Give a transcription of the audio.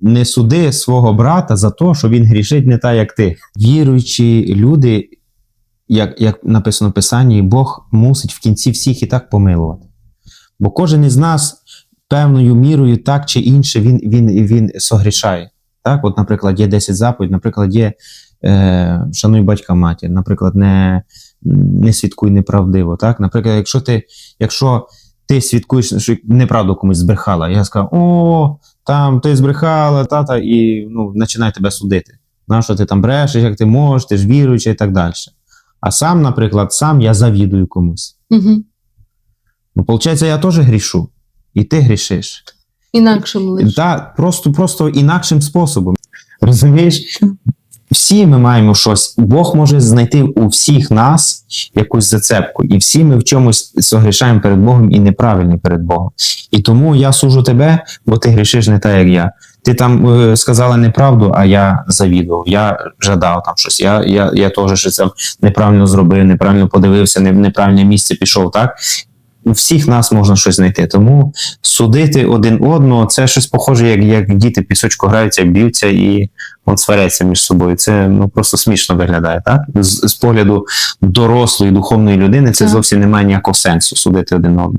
не суди свого брата за те, що він грішить не так, як ти. Віруючі люди, як, як написано в Писанні, Бог мусить в кінці всіх і так помилувати. Бо кожен із нас певною мірою, так чи інше, він, він, він согрішає. Так, от, наприклад, є 10 заповідей, наприклад, є е, шануй батька матір, наприклад, не, не свідкуй неправдиво. Так? Наприклад, якщо ти, якщо ти свідкуєш, що неправду комусь збрехала, я скажу, о, там ти збрехала, тата, і ну, починай тебе судити. На що ти там брешеш, як ти можеш, ти ж віруючий і так далі. А сам, наприклад, сам я завідую комусь. Угу. Ну, виходить, я теж грішу, і ти грішиш. Інакшим лише. Так, просто, просто інакшим способом. Розумієш? Всі ми маємо щось. Бог може знайти у всіх нас якусь зацепку, і всі ми в чомусь согрішаємо перед Богом і неправильні перед Богом. І тому я сужу тебе, бо ти грішиш не так, як я. Ти там е, сказала неправду, а я завідував, я жадав там щось. Я, я, я теж там неправильно зробив, неправильно подивився, не в неправильне місце пішов. Так у всіх нас можна щось знайти. Тому судити один одного це щось похоже, як, як діти пісочку граються, б'ються і от сваряться між собою. Це ну просто смішно виглядає. Так з, з погляду дорослої духовної людини це Так. зовсім не має ніякого сенсу судити один одного.